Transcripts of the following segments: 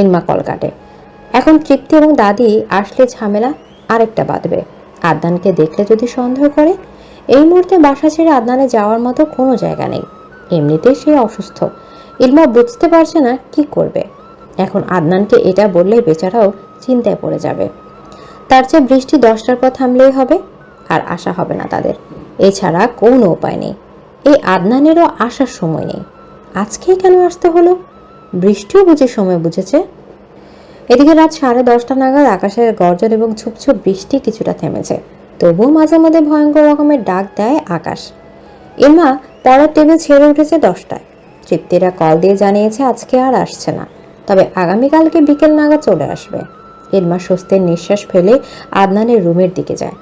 ইলমা call কাটে এখন তৃপ্তি এবং দাদি আসলে ঝামেলা আরেকটা বাঁধবে। আদনানকে দেখলে যদি সন্দেহ করে, এই মুহূর্তে বাসা ছেড়ে আদনানে যাওয়ার মতো কোনো জায়গা নেই। এমনিতেই সে অসুস্থ। ইলমা বুঝতে পারছে না কি করবে। এখন আদনানকে এটা বললে বেচারাও চিন্তায় পড়ে যাবে। তার চেয়ে বৃষ্টি দশটার পর থামলেই হবে, আর আশা হবে না তাদের। এছাড়া কোনো উপায় নেই। এই আদনানেরও আসার সময় নেই। আজকেই কেন আসতে হলো? বৃষ্টিও বুঝে সময় বুঝেছে। এদিকে রাত সাড়ে দশটা নাগাদ আকাশের গর্জন এবং ঝুপঝুপ বৃষ্টি কিছুটা থেমেছে। তবুও মাঝে মাঝে ভয়ঙ্কর রকমের ডাক দেয় আকাশ। এমা পড়ার টেবিল ছেড়ে উঠেছে দশটায়। তৃপ্তিরা কল দিয়ে জানিয়েছে আজকে আর আসছে না। তবে আগামীকালকে বিকেল নাগাদ চলে আসবে। এলমা স্বস্তির নিঃশ্বাস ফেলে আদনানের রুমের দিকে যায়।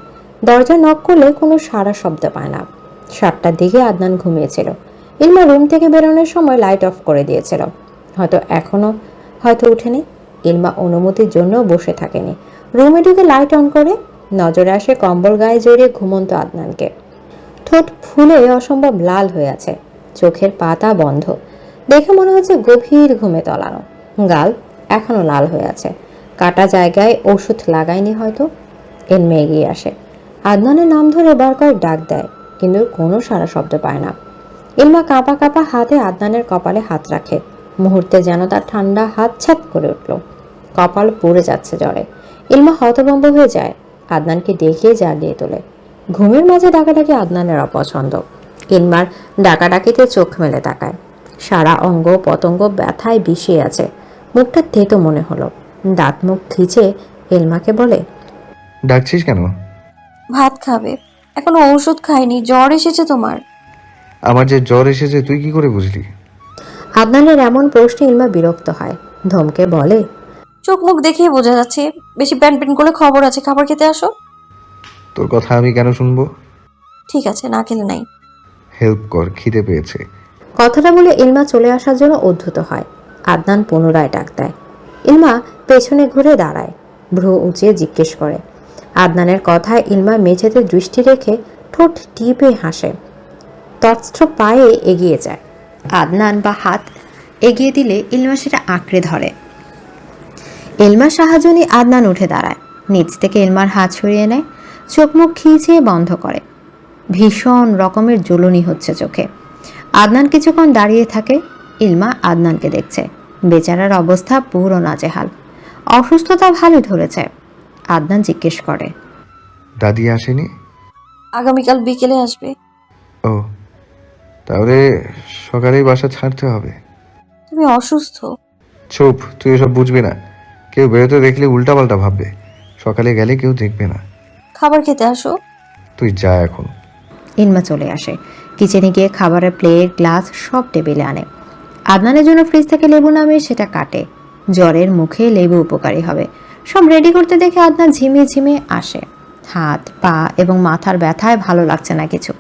দরজা নক করলে কোনো সারা শব্দ পায় না। সাতটার দিকে আদনান ঘুমিয়েছিল। ইলমা রুম থেকে বেরোনোর সময় লাইট অফ করে দিয়েছিল। হয়তো এখনও হয়তো উঠেনি ইলমা অনুমতির জন্য বসে থাকেনি। রুমে ঢুকে লাইট অন করে নজরে আসে কম্বল গায়ে জড়িয়ে ঘুমন্ত আদনানকে। ঠোঁট ফুলে অসম্ভব লাল হয়ে আছে। চোখের পাতা বন্ধ। দেখে মনে হচ্ছে গভীর ঘুমে তলানো। গাল এখনও লাল হয়ে আছে। কাটা জায়গায় ওষুধ লাগায়নি হয়তো। এলমে এগিয়ে আসে। আদনানের নাম ধরে বার কয়েক ডাক দেয়, কিন্তু কোনো সারা শব্দ পায় না। ইলমা কাঁপা কাঁপা হাতে আদনানের কপালে হাত রাখে। মুহূর্তে যেন তার ঠান্ডা হাত ছাত করে উঠল। কপাল পড়ে যাচ্ছে জ্বরে। ইলমা হতভম্ব হয়ে যায়। আদনানকে ডেকে জাগিয়ে তোলে। ঘুমের মাঝে ডাকাডাকি আদনানের অপছন্দ। ইলমার ডাকাডাকিতে চোখ মেলে তাকায়। সারা অঙ্গ পতঙ্গ ব্যথায় বিষিয়ে আছে। মুখটা তেতো মনে হলো। দাঁত মুখ খিচে এলমাকে বলে ডাকছিস কেন? ভাত খাবে। এখনও ঔষধ খাইনি জ্বর এসেছে তোমার। আমার যে জ্বর এসেছে তুই কি করে বুঝলি? আদনানের এমন প্রশ্নে ইলমা বিরক্ত হয়। ধমকে বলে চোখ মুখ দেখেই বোঝা যাচ্ছে বেশি প্যান প্যান করে খবর আছে খাবার খেতে আসো। তোর কথা আমি কেন শুনব? ঠিক আছে না খেলে নাই। হেল্প কর খিদে পেয়েছে। কথাটা বলে ইলমা চলে আসার জন্য উদ্ধত হয়। আদনান পুনরায় ডাক দেয়। ইলমা পেছনে ঘুরে দাঁড়ায় ভ্রু উঁচিয়ে জিজ্ঞেস করে। আদনানের কথায় ইলমা মেঝেতে দৃষ্টি রেখে ঠোঁট টিপে হাসে। তৎস্থ পায়ে এগিয়ে যায়। আদনান বা হাত এগিয়ে দিলে ইলমা সেটা আঁকড়ে ধরে। এলমার সাহায্য আদনান উঠে দাঁড়ায়। নিচ থেকে এলমার হাত সরিয়ে নেয় চোখ মুখ খিচিয়ে বন্ধ করে। ভীষণ রকমের জ্বলনি হচ্ছে চোখে। আদনান কিছুক্ষণ দাঁড়িয়ে থাকে ইলমা আদনানকে দেখছে। বেচারার অবস্থা পুরো নাজেহাল। অসুস্থতা ভালোই ধরেছে। আদনান জিজ্ঞেস করে দাদি আসেনি? আগামীকাল বিকেলে আসবে। তাহলে সকালেই বাসা ছাড়তে হবে। তুমি অসুস্থ। চুপ তুই এসব বুঝবি না। কেউ বেরোতে দেখলে উল্টাপাল্টা ভাববে। সকালে গেলে কেউ দেখবে না। খাবার খেতে আসো। তুই যা এখন। ইলমা চলে আসে। কিচেনে গিয়ে খাবারের প্লেট গ্লাস সব টেবিলে আনে। আদনানের জন্য ফ্রিজ থেকে লেবু নামিয়ে সেটা কাটে। জ্বরের মুখে লেবু উপকারী হবে। সব রেডি করতে দেখে আদনান ঝিমিয়ে ঝিমিয়ে আসে। হাত পা এবং মাথার ব্যথায় ভালো লাগছে না কিছু।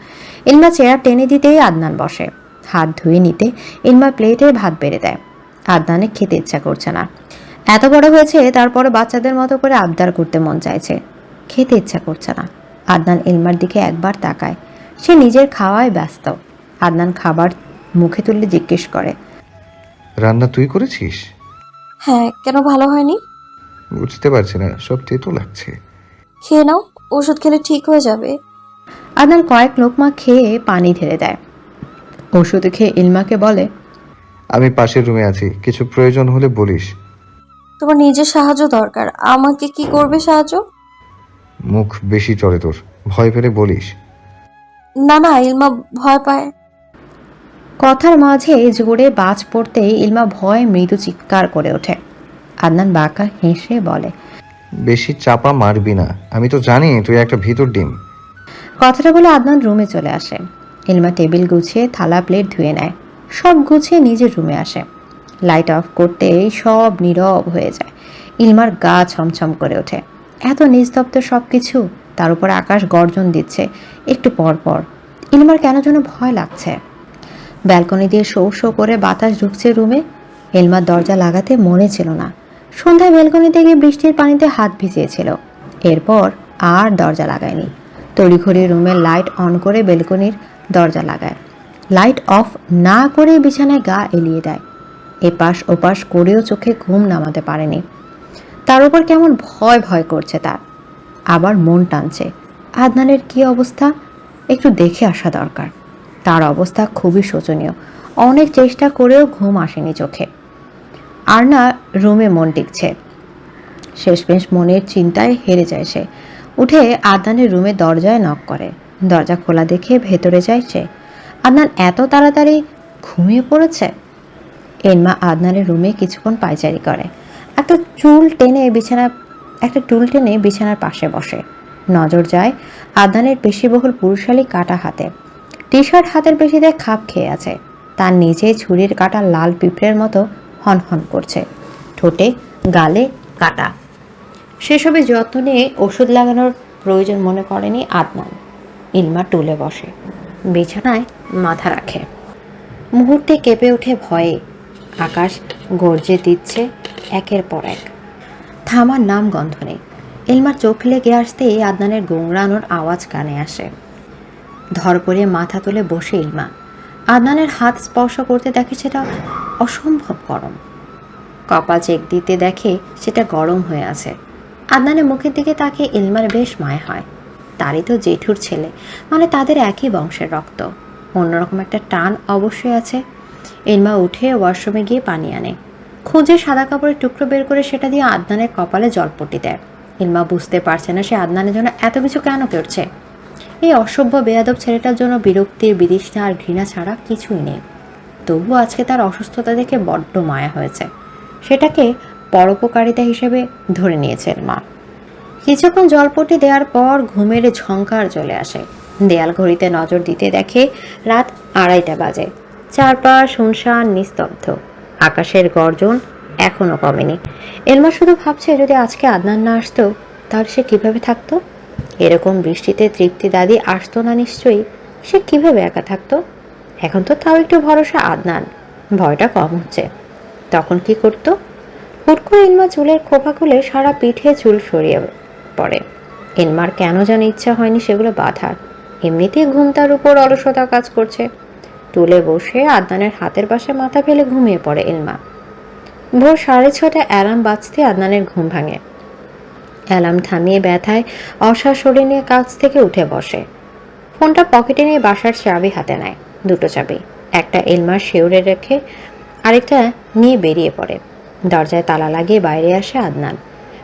ইলমা চেয়ার টেনে দিতেই আদনান বসে। হাত ধুয়ে নিতে ইলমা প্লেটে ভাত বেড়ে দেয়। আদনানের খেতে ইচ্ছা করছে না। এত বড় হয়েছে তারপরে বাচ্চাদের মতো করে আবদার করতে মন চাইছে। খেতে ইচ্ছা করছে না। আদনান ইলমার দিকে একবার তাকায়। সে নিজের খাওয়ায় ব্যস্ত। আদনান খাবার মুখে তুললে জিজ্ঞেস করে রান্না তুই করেছিস? হ্যাঁ কেন ভালো হয়নি? বুঝতে পারছি না সব তেতো লাগছে। খেয়ে নাও। ওষুধ খেলে ঠিক হয়ে যাবে। আদনান কয়েক লোকমা খেয়ে পানি ঢেলে দেয়। ওষুধ খেয়ে ইলমাকে বলে আমি পাশের রুমে আছি কিছু প্রয়োজন হলে বলিস। তোমার নিজের সাহায্য দরকার। আমাকে কি করবে সাহায্য? মুখ বেশি চড়ে তোর ভয় পেলে বলিস। না না ইলমা ভয় পায়। কথার মাঝে জোরে বাজ পড়তেই ইলমা ভয়ে মৃদু চিৎকার করে ওঠে। আদনান বাঁকা হেসে বলে বেশি চাপা মারবি না। আমি তো জানি তুই একটা ভিতর ডিম। কথাটা বলে আদনান রুমে চলে আসে। ইলমা টেবিল গুছিয়ে থালা প্লেট ধুয়ে নেয়। সব গুছিয়ে নিজের রুমে আসে। লাইট অফ করতেই সব নীরব হয়ে যায়। ইলমার গা ছমছম করে ওঠে। এত নিস্তব্ধ সব কিছু তার উপর আকাশ গর্জন দিচ্ছে। একটু পর পর। ইলমার কেন যেন ভয় লাগছে। ব্যালকনি দিয়ে শো শো করে বাতাস ঢুকছে রুমে। এলমার দরজা লাগাতে মনে ছিল না। সন্ধ্যায় ব্যালকনিতে গিয়ে বৃষ্টির পানিতে হাত ভিজিয়েছিল। এরপর আর দরজা লাগায়নি। তড়িঘড়ি রুমের লাইট অন করে বেলকনির দরজা লাগায়। লাইট অফ না করে বিছানায় গা এলিয়ে দেয়। এপাশ ওপাশ করেও চোখে ঘুম নামাতে পারেনি। তার উপর কেমন ভয় ভয় করছে তার। আবার মন টানছে। আদনানের কি অবস্থা? একটু দেখে আসা দরকার। তার অবস্থা খুবই শোচনীয়। অনেক চেষ্টা করেও ঘুম আসেনি চোখে। আর না রুমে মন টিকছে। শেষমেশ মনের চিন্তায় হেরে যায় সে। উঠে আদনানের রুমে দরজায় নক করে। দরজা খোলা দেখে ভেতরে সে। আদনান এত তাড়াতাড়ি ঘুমিয়ে পড়েছে? এনমা আদনানের রুমে কিছুক্ষণ পায়চারি করে। একটা চুল টেনে বিছানা, একটা টুল টেনে বিছানার পাশে বসে। নজর যায় আদনানের পেশিবহুল পুরুষালী কাটা হাতে। টি শার্ট হাতের পেশিতে খাপ খেয়ে আছে। তার নিচে ছুরির কাটা লাল পিঁপড়ের মতো হনহন করছে। ঠোঁটে, গালে কাটা। সেসবে যত্ন নিয়ে ওষুধ লাগানোর প্রয়োজন মনে করেনি আদনান। ইলমা টুলে বসে, বিছানায় মাথা রাখে। মুহূর্তে কেঁপে ওঠে ভয়ে। আকাশ গর্জে দিচ্ছে একের পর এক। থামার নাম গন্ধ নেই। ইলমার চোখ লেগে আসতেই আদনানের গোংরানোর আওয়াজ কানে আসে। ধরপড়ে মাথা তুলে বসে ইলমা। আদনানের হাত স্পর্শ করতে দেখে সেটা অসম্ভব গরম কপাল চেক দিতে দেখে সেটা গরম হয়ে আছে। আদনানের মুখের দিকে তাকে ইলমার বেশ মায় হয়। তারই তো জেঠুর ছেলে মানে তাদের একই বংশের রক্ত। অন্যরকম একটা টান অবশ্যই আছে। ইলমা উঠে ওয়াশরুমে গিয়ে পানি আনে। খুঁজে সাদা কাপড়ের টুকরো বের করে সেটা দিয়ে আদনানের কপালে জলপট্টি দেয়। ইলমা বুঝতে পারছে না সে আদনানের জন্য এত কিছু কেন করছে। এই অসভ্য বেয়াদব ছেলেটার জন্য বিরক্তির বিদিশনা আর ঘৃণা ছাড়া কিছুই নেই। তবুও আজকে তার অসুস্থতা দেখে বড্ড মায়া হয়েছে। সেটাকে পরোপকারিতা হিসেবে ধরে নিয়েছেন মা। কিছুক্ষণ জলপটি দেওয়ার পর ঘুমের ঝঙ্কার চলে আসে। দেয়াল ঘড়িতে নজর দিতে দেখে রাত আড়াইটা বাজে। চারপাশ শুনশান নিস্তব্ধ। আকাশের গর্জন এখনও কমেনি। এলমা শুধু ভাবছে, যদি আজকে আদনান না আসতো, তাহলে সে কীভাবে থাকতো? এরকম বৃষ্টিতে তৃপ্তি দাদি আসতো না নিশ্চয়ই, সে কীভাবে একা থাকতো? এখন তো তাও একটু ভরসা আদনান। ভয়টা কম হচ্ছে। তখন কি করতো? করে ইনমা চুলের খোপা খুলে সারা পিঠে চুল সরিয়ে পড়ে। ইনমার কেন যেন ইচ্ছা হয়নি সেগুলো বাঁধার। এমনিতেই ঘুম তার উপর অলসতা কাজ করছে। তুলে বসে আদনানের হাতের পাশে মাথা ফেলে ঘুমিয়ে পড়ে এলমা ভোর সাড়ে ছটা অ্যালার্ম বাজতে আদনানের ঘুম ভাঙে। অ্যালার্ম থামিয়ে ব্যথায় অসা নিয়ে কাছ থেকে উঠে বসে। ফোনটা পকেটে নিয়ে বাসার চাবি হাতে নেয়, দুটো চাবি। একটা এলমার শিউরে রেখে আরেকটা নিয়ে বেরিয়ে পড়ে। দরজায় তালা লাগিয়ে বাইরে আসে আদনান।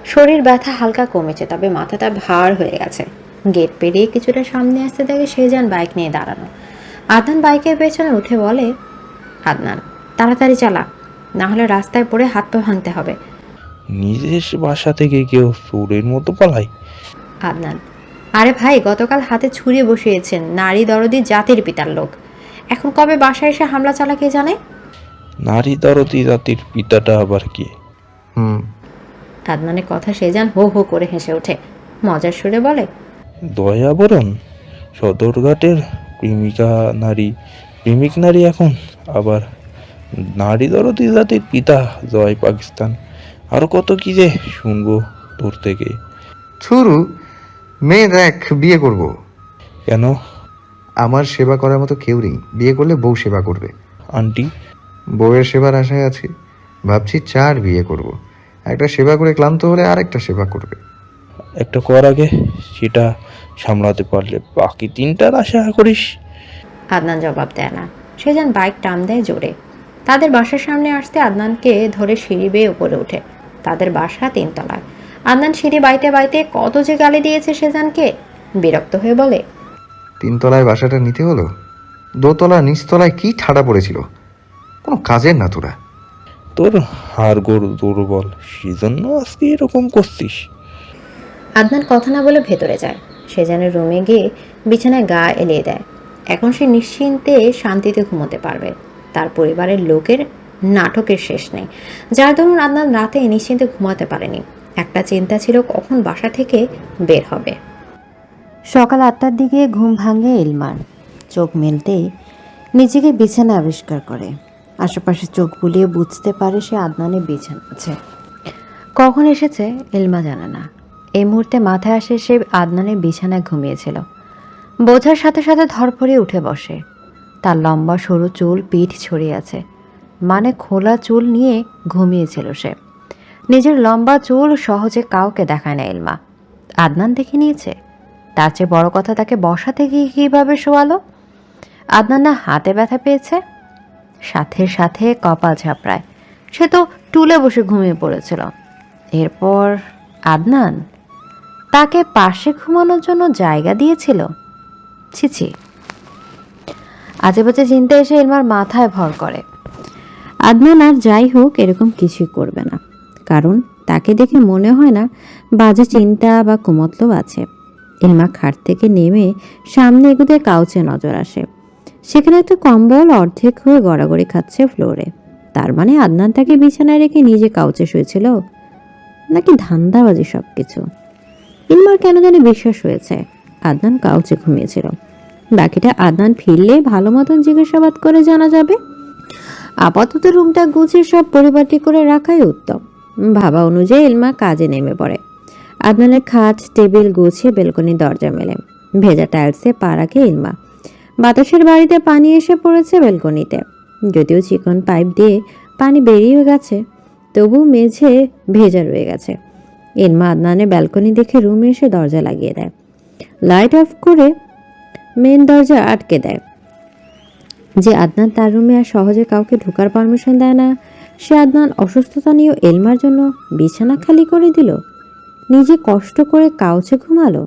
শরীর ব্যথা হালকা কমেছে তবে মাথাটা ভার হয়ে গেছে। গেট পেরিয়ে কিছুটা সামনে আসতে দেখে সে যান বাইক নিয়ে দাঁড়ানো। আদনান বাইকের পেছনে উঠে বলে আদনান তাড়াতাড়ি চালা। না হলে রাস্তায় পড়ে হাত পা ভাঙতে হবে। নিজের বাসা থেকে কেউ চোরের মতো পালায়? আদনান আরে ভাই গতকাল হাতে ছুরি বসিয়েছেন। নারী দরদি জাতির পিতার লোক। এখন কবে বাসায় এসে হামলা চালা কে জানে? নারী দরদি জাতির পিতাটা আবার কে? হুম। আদনানের কথা সে যান হো হো করে হেসে ওঠে। মজার সুরে বলে? দয়াবরণ সদরঘাটের প্রেমিকা নারী। প্রেমিক নারী এখন আবার নারী দরদি জাতির পিতা জয় পাকিস্তান। আরও কত কি যে শুনব তোর থেকে। ছুরু মেয়ে দেখ বিয়ে করব। কেন? আমার সেবা করার মতো কেউ নেই। বিয়ে করলে বউ সেবা করবে। আন্টি বউয়ের সেবার আশায় আছি। ভাবছি চার বিয়ে করব। একটা সেবা করে ক্লান্ত হলে আরেকটা সেবা করবে। একটা কর আগে সেটা সামলাতে পারলে বাকি তিনটার আশা করিস। আদনান জবাব দেয় না। সে যেন বাইক টান দেয় জোরে। তাদের বাসার সামনে আসতে আদনানকে ধরে সিঁড়ি বেয়ে উপরে ওঠে। তাদের বাসা তিনতলায়। আদনান সিঁড়ি বাইতে বাইতে কত যে গালি দিয়েছে সেজানকে বিরক্ত হয়ে বলে তিনতলায় বাসাটা নিতে হলো? দোতলা নিচতলায় কি ঠাডা পড়েছিল? কোনো কাজের না তোরা। তোর হাড় গোড় দুর্বল সেজন্য আজকে এরকম করছিস। আদনান কথা না বলে ভেতরে যায়। সে যেন রুমে গিয়ে বিছানায় গা এলিয়ে দেয়। এখন সে নিশ্চিন্তে শান্তিতে ঘুমোতে পারবে। তার পরিবারের লোকের নাটকের শেষ নেই। যার দরুন আদনান রাতে নিশ্চিন্তে ঘুমাতে পারেনি। একটা চিন্তা ছিল কখন বাসা থেকে বের হবে। সকাল আটটার দিকে ঘুম ভাঙে ইলমার চোখ মেলতেই নিজেকে বিছানা আবিষ্কার করে। আশেপাশে চোখ বুলিয়ে বুঝতে পারে সে আদনানের বিছানা আছে। কখন এসেছে? ইলমা জানে না। এই মুহূর্তে মাথায় আসে সে আদনানের বিছানায় ঘুমিয়েছিল। বোঝার সাথে সাথে ধরফড়িয়ে উঠে বসে। তার লম্বা, সরু চুল, পিঠ ছড়িয়ে আছে। মানে খোলা চুল নিয়ে ঘুমিয়েছিল সে। নিজের লম্বা চুল সহজে কাউকে দেখায় না ইলমা আদনান দেখে নিয়েছে। তার চেয়ে বড় কথা তাকে বসাতে গিয়ে কীভাবে শোয়ালো? আদনান না হাতে ব্যথা পেয়েছে? সাথে সাথে কপাল ঝাপড়ায়। সে তো টুলে বসে ঘুমিয়ে পড়েছিল। এরপর আদনান তাকে পাশে ঘুমানোর জন্য জায়গা দিয়েছিল? ছি আজে বাজে চিন্তা এসে ইলমার মাথায় ভর করে। আদনান আর যাই হোক, এরকম কিছুই করবে না। কারণ তাকে দেখে মনে হয় না বাজে চিন্তা বা কুমতলব আছে। ইলমা খাট থেকে নেমে সামনে এগুতে কাউচে নজর আসে। সেখানে একটা কম্বল অর্ধেক হয়ে গড়াগড়ি খাচ্ছে ফ্লোরে। তার মানে আদনান তাকে বিছানায় রেখে নিজে কাউচে শুয়েছিল, নাকি ধান্দাবাজি সব কিছু ইলমার কেন জানি বিশ্বাস হয়েছে, আদনান কাউচে ঘুমিয়েছিল। বাকিটা আদনান ফিরলে ভালো মতন জিজ্ঞাসাবাদ করে জানা যাবে। আপাতত রুমটা গুছিয়ে সব পরিপাটি করে রাখাই উত্তম। ভাবা অনুযায়ী এলমা কাজে নেমে পড়ে। আদনানের খাট, টেবিল গুছিয়ে বেলকনির দরজা মেলে। ভেজা টাইলসে পা রাখে ইলমা। বাতাসের বাড়িতে পানি এসে পড়েছে বেলকনিতে। যদিও চিকন পাইপ দিয়ে পানি বেরিয়ে গেছে তবু মেঝে ভেজা রয়ে গেছে। ইলমা আদনানের ব্যালকনি দেখে রুমে এসে দরজা লাগিয়ে দেয়। লাইট অফ করে মেন দরজা আটকে দেয়। যে আদনান তার রুমে আর সহজে কাউকে ঢোকার পারমিশন দেয় না, সে আদনান অসুস্থতা নিয়েও এলমার জন্য বিছানা খালি করে দিল। নিজে কষ্ট করে কাউচে ঘুমালো।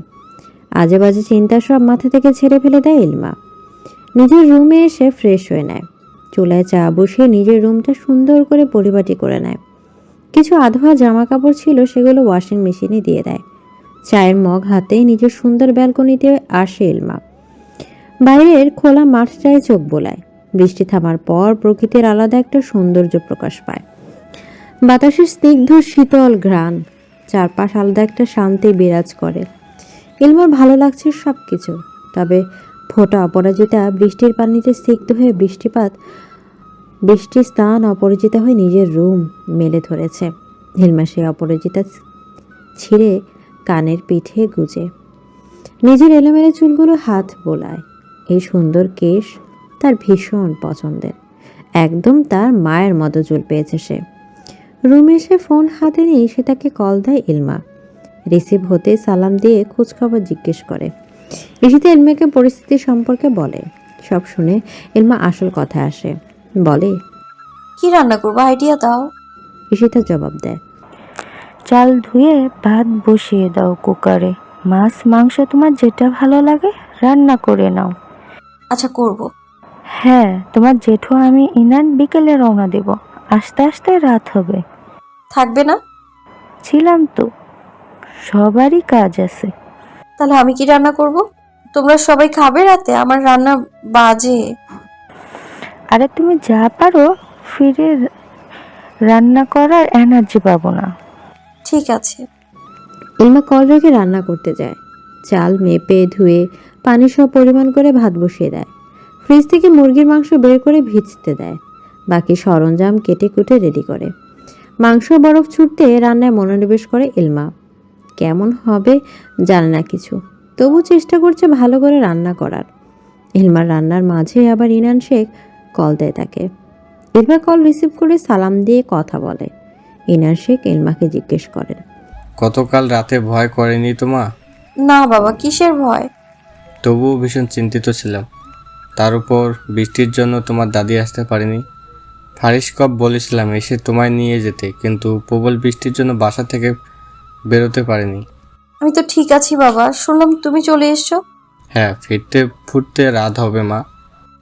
আজে বাজে চিন্তা সব মাথা থেকে ছেড়ে ফেলে দেয় এলমা। নিজের রুমে এসে ফ্রেশ হয়ে নেয়। চুলায় চা বসিয়ে নিজের রুমটা সুন্দর করে পরিপাটি করে নেয়। কিছু আধোয়া জামা কাপড় ছিল সেগুলো ওয়াশিং মেশিনে দিয়ে দেয়। চায়ের মগ হাতেই নিজের সুন্দর ব্যালকনিতে আসে এলমা। বাইরের খোলা মাঠটায় চোখ বোলায়। বৃষ্টি থামার পর প্রকৃতির আলাদা একটা সৌন্দর্য প্রকাশ পায়। বাতাসের স্নিগ্ধ শীতল ঘ্রাণ চারপাশ আলাদা একটা শান্তি বিরাজ করে। ইলমার ভালো লাগছে সব কিছু তবে ফোটা অপরাজিতা বৃষ্টির পানিতে সিক্ত হয়ে বৃষ্টিপাত, বৃষ্টির স্থান অপরাজিতা হয়ে নিজের রুম মেলে ধরেছে। হিলমা সেই অপরাজিতা ছিঁড়ে কানের পিঠে গুজে। নিজের এলোমেলো চুলগুলো হাত বোলায়। এই সুন্দর কেশ তার ভীষণ পছন্দের। একদম তার মায়ের মতো চুল পেয়েছে সে। রুমে এসে ফোন হাতে নিয়ে সে তাকে কল দেয় ইলমা। রিসিভ হতে সালাম দিয়ে খোঁজখবর জিজ্ঞেস করে। ইসিতে ইলমাকে পরিস্থিতি সম্পর্কে বলে। সব শুনে ইলমা আসল কথা আসে। বলে কি রান্না করব? আইডিয়া দাও। ইশিতা জবাব দেয় চাল ধুয়ে ভাত বসিয়ে দাও কুকারে। মাছ মাংস তোমার যেটা ভালো লাগে রান্না করে নাও। আচ্ছা করব। হ্যাঁ তোমার জেঠু আমি ইনান বিকেলে রওনা দেব। আস্তে আস্তে রাত হবে। থাকবে না? ছিলাম তো। সবারই কাজ আছে। তাহলে আমি কি রান্না করব? তোমরা সবাই খাবে রাতে আমার রান্না বাজে। আরে তুমি যা পারো ফিরে রান্না করার এনার্জি পাবো না। ঠিক আছে। ইলমা কল রেখে রান্না করতে যায়। চাল মেপে ধুয়ে পানি সব পরিমাণ করে ভাত বসিয়ে দেয়। ফ্রিজ থেকে মুরগির মাংস বের করে ভিজতে দেয়। বাকি সরঞ্জাম কেটে কুটে রেডি করে। মাংস বরফ ছুটতে রান্নায় মনোনিবেশ করে ইলমা কেমন হবে জানে না কিছু। তবু চেষ্টা করছে ভালো করে রান্না করার। ইলমার রান্নার মাঝে আবার ইনান শেখ কল দেয় তাকে। ইলমা কল রিসিভ করে সালাম দিয়ে কথা বলে। ইনান শেখ ইলমাকে জিজ্ঞেস করেন গতকাল রাতে ভয় করেনি তোমা না বাবা কিসের ভয়? তবুও ভীষণ চিন্তিত ছিলাম। তার উপর বৃষ্টির জন্য তোমার দাদি আসতে পারেনি। ফারিস কপ বলেছিলাম এসে তোমায় নিয়ে যেতে কিন্তু প্রবল বৃষ্টির জন্য বাসা থেকে বেরোতে পারেনি। আমি তো ঠিক আছি বাবা। শুনলাম তুমি চলে এসছো। হ্যাঁ ফিরতে ফুটতে রাত হবে মা।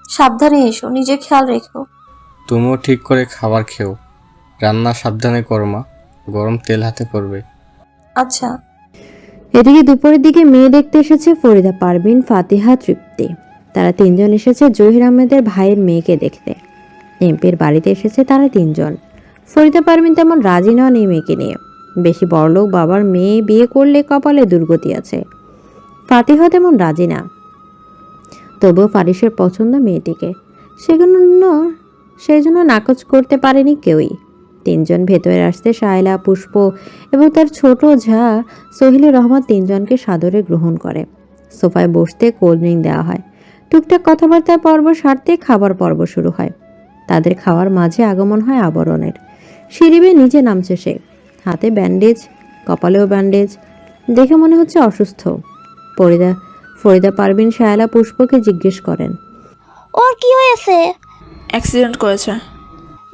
সাবধানে এসো নিজের খেয়াল রেখো। তুমিও ঠিক করে খাবার খেও। রান্না সাবধানে করো মা। গরম তেল হাতে পড়বে। আচ্ছা। এদিকে দুপুরের দিকে মেয়ে দেখতে এসেছে ফরিদা পারভিন ফাতিহা তৃপ্তি। তারা তিনজন এসেছে জহির আহমেদের ভাইয়ের মেয়েকে দেখতে। এমপির বাড়িতে এসেছে তারা তিনজন। ফরিদা পারভিন তেমন রাজি নন এই মেয়েকে নিয়ে। বেশি বড়লোক বাবার মেয়ে বিয়ে করলে কপালে দুর্গতি আছে। ফাতিহা তেমন রাজি না। তবুও ফারিসের পছন্দ মেয়েটিকে। সেজন্য সেই জন্য নাকচ করতে পারেনি কেউই। তিনজন ভেতরে আসতে শায়লা, পুষ্প এবং তার ছোট ঝা সোহিলুর রহমান তিনজনকে সাদরে গ্রহণ করে। সোফায় বসতে কোল্ড ড্রিঙ্ক দেওয়া হয়। টুকটাক কথাবার্তার পর্ব সারতে খাবার পর্ব শুরু হয়। তাদের খাওয়ার মাঝে আগমন হয় আবরণের। সিঁড়ি বেয়ে নিচে নামছে সে। হাতে ব্যান্ডেজ কপালেও ব্যান্ডেজ দেখে মনে হচ্ছে অসুস্থ। ফরিদা ফরিদা পারবিন শায়লা পুষ্পকে জিজ্ঞেস করেন। ওর কি হয়েছে? অ্যাক্সিডেন্ট করেছে।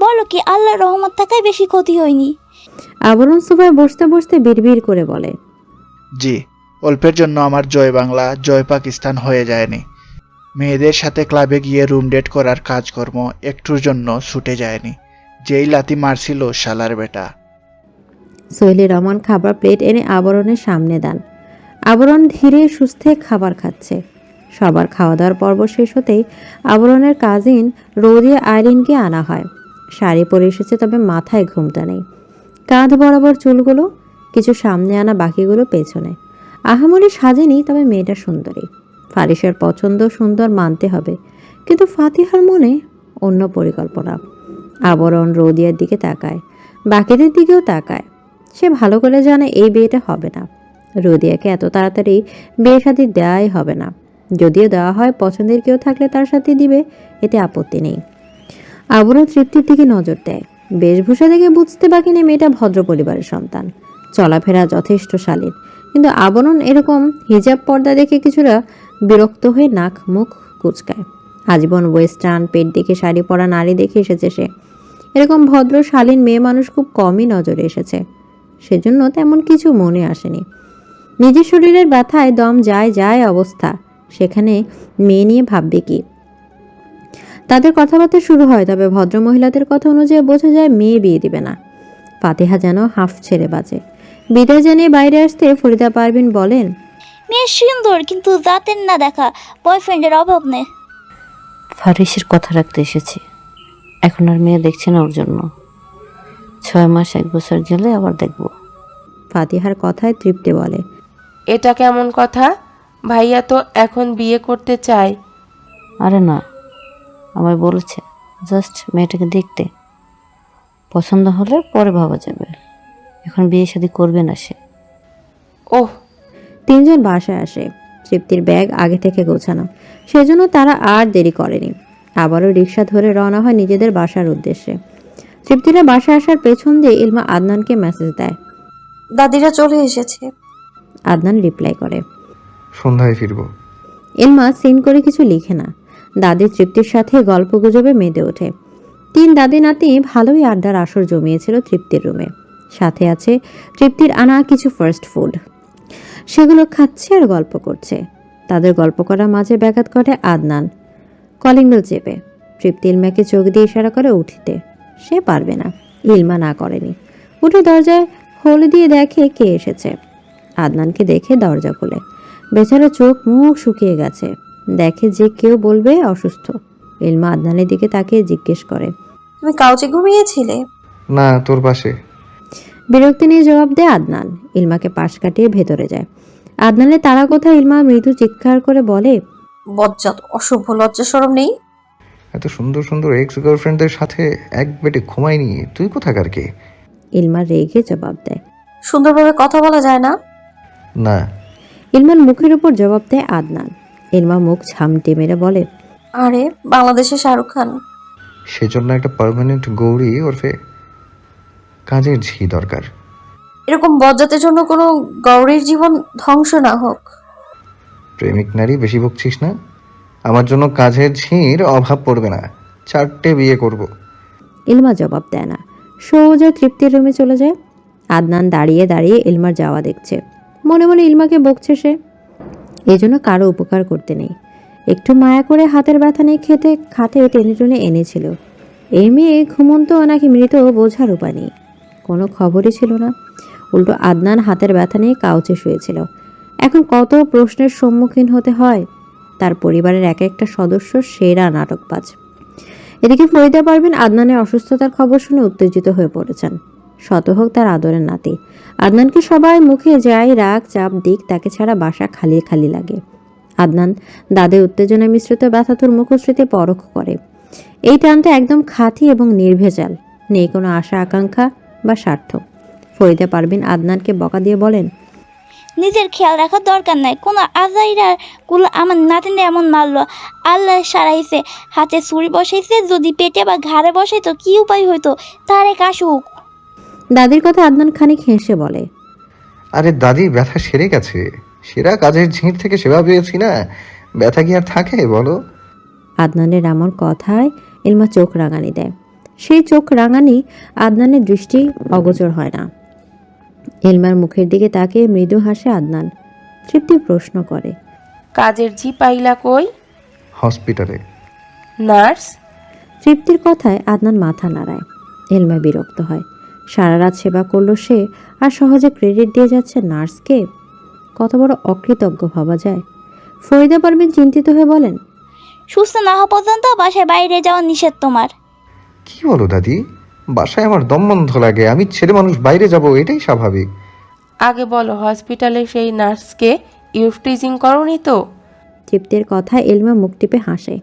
বলো কি আল্লাহ রহমত থাকায় বেশি ক্ষতি হয়নি। আবরণ সোফায় বসতে বসতে বিড়বিড় করে বলে জি অল্পের জন্য আমার জয় বাংলা জয় পাকিস্তান হয়ে যায়নি। মেয়েদের সাথে ক্লাবে গিয়ে রুম ডেট করার কাজকর্ম একটুর জন্য ছুটে যায়নি। যেই লাতি মারছিল শালার বেটা। সোহেলি রহমান খাবার প্লেট এনে আবরণের সামনে দেন। আবরণ ধীরে সুস্থে খাবার খাচ্ছে। সবার খাওয়া দাওয়ার পর্ব শেষ হতেই আবরণের কাজিন রোদিয়া আইরিনকে আনা হয়। শাড়ি পরে এসেছে তবে মাথায় ঘুমটা নেই। কাঁধ বরাবর চুলগুলো, কিছু সামনে আনা বাকিগুলো পেছনে। আহামরি সাজেনি, তবে মেয়েটা সুন্দরী। ফারিসের পছন্দ সুন্দর মানতে হবে। কিন্তু ফাতিহার মনে অন্য পরিকল্পনা। আবরণ রোদিয়ার দিকে তাকায়। বাকিদের দিকেও তাকায়। সে ভালো করে জানে এই বিয়েটা হবে না। রোদিয়াকে এত তাড়াতাড়ি বিয়ে সাথে দেওয়াই হবে না। যদিও দেওয়া হয়, পছন্দের কেউ থাকলে তার সাথে দিবে, এতে আপত্তি নেই। আবরণ তৃপ্তির দিকে নজর দেয়। বেশভূষা দেখে বুঝতে বাকি নেই মেয়েটা ভদ্র পরিবারের সন্তান। চলাফেরা যথেষ্ট শালীন। কিন্তু আবরণ এরকম হিজাব পর্দা দেখে কিছুটা বিরক্ত হয়ে নাক মুখ কুচকায়। আজীবন ওয়েস্টার্ন পেট দেখে শাড়ি পরা নারী দেখে এসেছে সে। এরকম ভদ্র শালীন মেয়ে মানুষ খুব কমই নজরে এসেছে। সেজন্য তেমন কিছু মনে আসেনি। নিজের শরীরের ব্যথায় দম যায় যায় অবস্থা। সেখানে মেয়ে নিয়ে ভাববে কি? তাদের কথাবার্তা শুরু হয় তবে ভদ্র মহিলাদের কথা অনুযায়ী বোঝা যায় মেয়ে বিয়ে দিবে না। ফাতেহা যেন হাফ ছেড়ে বাজে। বিদায় জানিয়ে বাইরে আসতে ফরিদা পারভিন বলেন মেয়ে সুন্দর কিন্তু জাতের না দেখা। বয়ফ্রেন্ডের অভাব নেই। ফারিসের কথা রাখতে এসেছি। এখন আর মেয়ে দেখছে না ওর জন্য। ছয় মাস এক বছর গেলে আবার দেখব। ফাতিহার কথায় তৃপ্তি বলে। এটা কেমন কথা? ভাইয়া তো এখন বিয়ে করতে চায়। আরে না আমায় বলেছে জাস্ট মেয়েটাকে দেখতে। পছন্দ হলে পরে ভাবা যাবে। এখন বিয়ে শাদি করবে না সে। ওহ। তিনজন বাসায় আসে। তৃপ্তির ব্যাগ আগে থেকে গোছানো। সেজন্য তারা আর দেরি করেনি। আবারও রিক্সা ধরে রওনা হয় নিজেদের বাসার উদ্দেশ্যে। তৃপ্তিরা বাসায় আসার পেছন দিয়ে ইলমা আদনানকে মেসেজ দেয়। দাদিরা চলে এসেছে। আদনান রিপ্লাই করে। সন্ধ্যায় ফিরবো। ইলমা সিন করে কিছু লিখে না। দাদি তৃপ্তির সাথে গল্প গুজবে মেতে ওঠে। তিন দাদি নাতি ভালোই আড্ডার আসর জমিয়েছিল তৃপ্তির রুমে সাথে আছে তৃপ্তির আনা কিছু ফার্স্ট ফুড সেগুলো খাচ্ছে আর গল্প করছে। তাদের গল্প করার মাঝে ব্যাঘাত করে আদনান। কলিং বেল চেপে। তৃপ্তি ইলমাকে চোখ দিয়ে ইশারা করে উঠিতে। সে পারবে না। ইলমা না করেনি। উঠে দরজায় হোল দিয়ে দেখে কে এসেছে। আদনানকে দেখে দরজা খুলে। বেচারা চোখ মুখ শুকিয়ে গেছে। দেখে যে কেউ বলবে অসুস্থ। ইলমা আদনানের দিকে তাকিয়ে জিজ্ঞেস করে তুমি কাউচে ঘুমিয়েছিলে? না তোর পাশে। বিরক্তি নিয়ে জবাব দেয় আদনান। ইলমাকে পাশ কাটিয়ে ভেতরে যায়। আদনানের তারা কোথায়? ইলমা মৃদু চিৎকার করে বলে বজ্জাত অশুভ লজ্জা সরম নেই? এত সুন্দর সুন্দর এক্স গার্লফ্রেন্ডদের সাথে এক বেটে ঘুমায়নি। তুই কোথাকার কে? ইলমা রেগে জবাব দেয়। সুন্দরভাবে কথা বলা যায় না? না। ইলমার মুখের উপর জবাব দেয় আদনান। ইলমা মুখ ঝামটে মেরে বলে আরে বাংলাদেশে শাহরুখ খান। সেজন্য একটা পার্মানেন্ট গৌরী ওরফে কাজের ঝি দরকার। এরকম বজ্জাতের জন্য কোনো গৌরীর জীবন ধ্বংস না হোক। প্রেমিক নারী বেশি বকছিস না? আমার জন্য কাজের ঝির অভাব পড়বে না। চারটে বিয়ে করব। ইলমা জবাব দেয় না। সোজা তৃপ্তির রুমে চলে যায়। আদনান দাঁড়িয়ে দাঁড়িয়ে ইলমার যাওয়া দেখছে। মনে মনে ইলমাকে বকছে সে। এজন্য কারও উপকার করতে নেই। একটু মায়া করে হাতের ব্যথা নেই খেতে খাতে টেনে টেনে এনেছিল। এই মেয়ে ঘুমন্ত নাকি মৃত বোঝার উপায় নেই। কোনো খবরই ছিল না। উল্টো আদনান হাতের ব্যথা নিয়ে কাউচে শুয়েছিল। এখন কত প্রশ্নের সম্মুখীন হতে হয়? তার পরিবারের এক একটা সদস্য সেরা নাটকবাজ। এদিকে ফরিদা পারবেন আদনানের অসুস্থতার খবর শুনে উত্তেজিত হয়ে পড়েছেন। শত হোক তার আদরের নাতি। আদনানকে সবাই মুখে যাই রাগ, চাপ, দিক তাকে ছাড়া বাসা খালি খালি লাগে। আদনান দাদের উত্তেজনা মিশ্রিত ব্যথাতুর মুখশ্রীতে পরখ করে। এই টানটা একদম খাঁটি এবং নির্ভেজাল। নেই কোনো আশা, আকাঙ্ক্ষা বা স্বার্থ। ফরিদা পারবিন আদনানকে বকা দিয়ে বলেন নিজের খেয়াল রাখার দরকার নাই। কোনো আজাইরা গুলো আমার নাতিনে এমন মারলো। আল্লাহ সারাইছে হাতে ছুরি বসাইছে যদি পেটে বা ঘাড়ে বসাইতো কি উপায় হইতো? তারে কাশুক দাদির কথা আদনান খানিক হেসে বলে আরে দাদি ব্যথা সেরে গেছে। সেরা কাজের ঝিঁড় থেকে সেবা পেয়েছি না। ব্যথা কি আর থাকে বলো? আদনানের আমার কথায় ইলমা চোখ রাঙানি দেয়। সেই চোখ রাঙানি আদনানের দৃষ্টি অগোচর হয় না। ইলমার মুখের দিকে তাকিয়ে মৃদু হাসে আদনান। তৃপ্তি প্রশ্ন করে কাজের জি পাইলা কই? হসপিটালে। নার্স? তৃপ্তির কথায় আদনান মাথা নাড়ায়। এলমা বিরক্ত হয়। সারা রাত সেবা করল সে আর সহজে ক্রেডিট দিয়ে যাচ্ছে নার্সকে? কত বড় অকৃতজ্ঞ ভাবা যায়। ফরিদা পারবেন চিন্তিত হয়ে বলেন সুস্থ না হওয়া পর্যন্ত বাসায় বাইরে যাওয়া নিষেধ তোমার। কি বলো দাদি? বাসায় আমার দম বন্ধ লাগে আমি ছেলে মানুষ বাইরে যাব এটাই স্বাভাবিক। আগে বলো হসপিটালে সেই নার্সকে ইউফটিজিং করনি তো? তৃপ্তির কথা এলমা মুখ টিপে হাসে।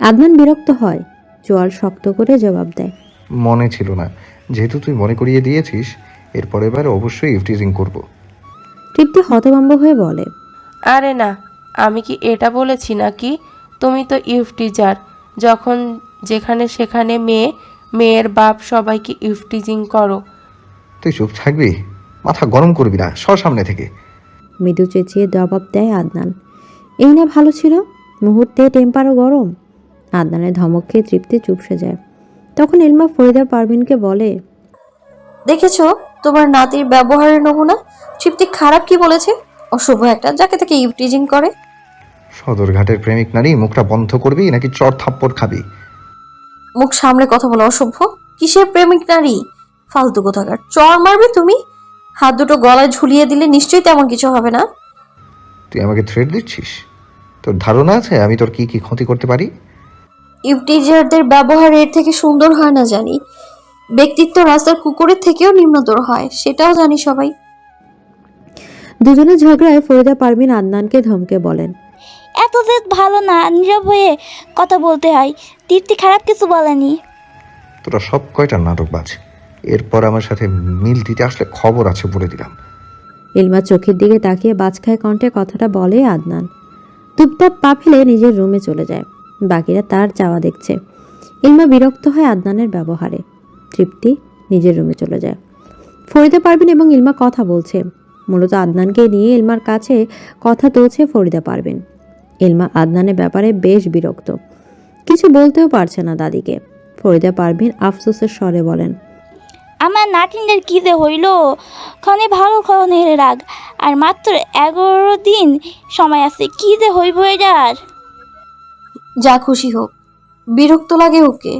আদনান বিরক্ত হয় চোয়াল শক্ত করে জবাব দেয়। মনে ছিল না যেহেতু তুই মনে করিয়ে দিয়েছিস এরপর এবার অবশ্যই ইফটিজিং করব। তৃপ্তি হতভম্ব হয়ে বলে আরে না আমি কি এটা বলেছি নাকি? তুমি তো ইউফটিজার যখন যেখানে সেখানে মেয়ে মেয়ের বাপ সবাইকে ইউফটিজিং করো। তুই চুপ থাকবি? মাথা গরম করবি না সর সামনে থেকে। মৃদু চেঁচিয়ে জবাব দেয় আদনান। এই না ভালো ছিল? মুহূর্তে টেম্পারও গরম। আদনানের ধমক খেয়ে তৃপ্তি চুপসে যায়। তখন এলমা ফরিদা পারভিনকে বলে দেখেছ? তোমার নাতির ব্যবহারের নমুনা? তৃপ্তি খারাপ কি বলেছে? অশুভ একটা যাকে তাকে ইভটিজিং করে। সদরঘাটের প্রেমিক নারী মুখটা বন্ধ করবি নাকি চর থাপ্পড় খাবি? মুখ সামলে কথা বলা অসভ্য। কিসের প্রেমিক নারী? ফালতু কোথাকার। চর মারবে তুমি? হাত দুটো গলায় ঝুলিয়ে দিলে নিশ্চয়ই তেমন কিছু হবে না। তুই আমাকে থ্রেড দিচ্ছিস? তোর ধারণা আছে আমি তোর কি কি ক্ষতি করতে পারি? ইভটিজারদের ব্যবহার এর থেকে সুন্দর হয় না জানি। ব্যক্তিত্ব রাস্তার কুকুরের থেকেও নিম্নতর হয় সেটাও জানি সবাই। দুজনে ঝগড়ায় ফরিদা পারভিন আদনানকে ধমকে বলেন এত যে ভালো না নীরব হয়ে কথা বলতে হয়। তৃপ্তি খারাপ কিছু বলেনি। তোরা সব কয়টা নাটক বাজ এরপর আমার সাথে মিল দিতে আসলে খবর আছে বলে দিলাম। ইলমা চোখের দিকে তাকিয়ে বাজখায় কণ্ঠে কথাটা বলে আদনান। টুপটাপ পা ফেলে নিজের রুমে চলে যায়। বাকিরা তার যাওয়া দেখছে। ইলমা বিরক্ত হয় আদনানের ব্যবহারে। তৃপ্তি নিজের রুমে চলে যায়। ফরিদা পারবেন এবং ইলমা কথা বলছে। মূলত আদনানকে নিয়ে ইলমার কাছে কথা তুলছে ফরিদা পারবেন ইলমা আদনানের ব্যাপারে বেশ বিরক্ত। কিছু বলতেও পারছে না দাদিকে। ফরিদা পারভিন আফসোসের স্বরে বলেন আমার নাতিনদের কী যে হইল? ক্ষণে ভালো ক্ষণে রাগ আর মাত্র এগারো দিন সময় আছে কী যে হইব এটার? যা খুশি হোক বিরক্ত লাগে ওকে।